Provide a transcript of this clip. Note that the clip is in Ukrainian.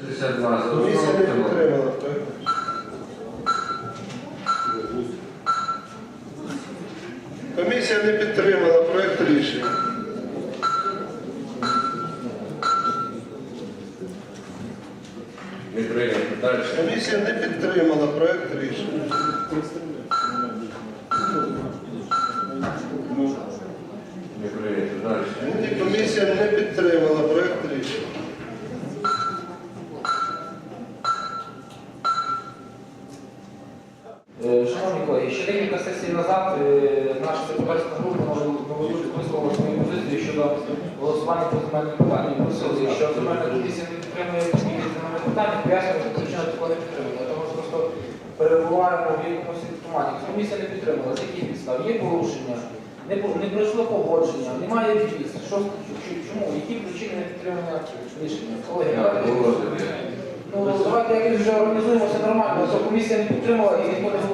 62 за Комісія не підтримала проект. Комісія не підтримала проект рішення. Не прийнято. Далі. Комісія не підтримала проект рішення. Не прийнято. Далі. Комісія не підтримала Шановні колеги, ще декілька сесій назад е, наша депутатська група висловила свою позицію щодо голосування по земельним питанням. Просили, що земельна комісія не підтримує зміни земельних питань, пояснюємо, що причина такого не підтримує. Тому що просто перебуваємо в якомусь тумані. Комісія не підтримала. З яких підстав? Є порушення, не, не пройшло погодження, немає віз. Що, чому? Які причини не підтримання рішення? Колеги, давайте-. Ну, давайте якось вже організуємося нормально, то комісія не підтримала і ніхто не